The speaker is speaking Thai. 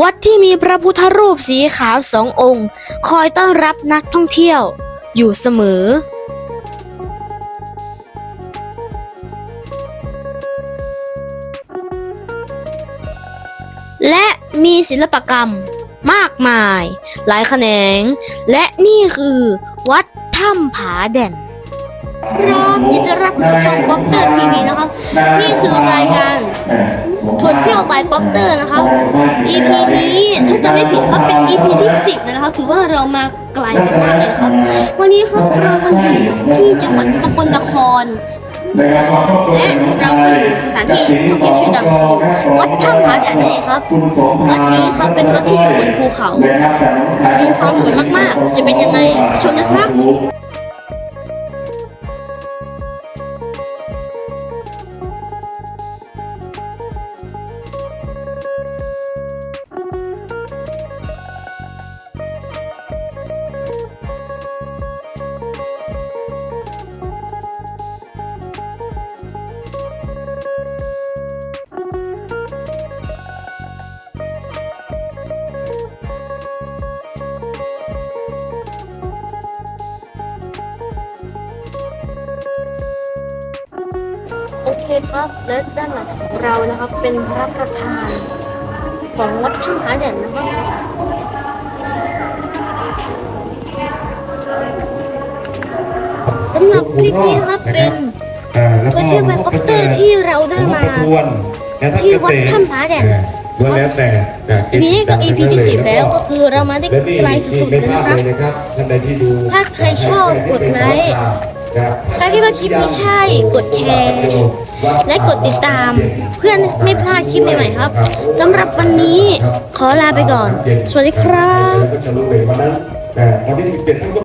วัดที่มีพระพุทธรูปสีขาวสององค์ คอยต้อนรับนักท่องเที่ยว อยู่เสมอ และมีศิลปกรรมมากมาย หลายแขนง และนี่คือ วัดถ้ำผาแด่นรับยิน รับเข้าสู่ช่องป๊อปเตอร์ทีวีนะครับ นี่คือรายการทัวร์เที่ยวไปป๊อปเตอร์นะครับ EP นี้ถ้าจะไม่ผิดครับเป็น EP ที่ 10แล้วนะครับ ถือว่าเรามาไกลกันมากเลยครับ วันนี้ครับเรามาอยู่ที่จังหวัดสกลนครและเราก็อยู่สถานที่ท่องเที่ยวชื่อดังวัดถ้ำผาแดดนั่นเองครับวัดนี้ครับเป็นวัดที่อยู่บนภูเขามีความสวยมากๆ จะเป็นยังไงชมนะครับ เคครับและด้านหลังของเรานะครับเป็นพระประธานของวัดถ้ำผาแดนนะครับสำหรับคลิปนี้นะครับเป็นอ่าแล้วก็ทัวร์เที่ยวแบบออฟเตอร์ที่เราได้มาประทวนนะทัพที่เกวัษดตรถ้ำผาแดดอ่ล้วนแล้วแต่อ่าทีนี้ก็ EP ที่10แล้วก็คือเรามาได้ไกลสุดๆเลยนะครับและนี่ท่านใดที่ดูถ้าใครชอบกดไลค์ครับถ้าคิดว่าคลิปนี้ใช่กดแชร์ และกดติดตามเพื่อนไม่พลาดคลิปใหม่ๆครับสำหรับวันนี้ขอลาไปก่อน สวัสดีครับ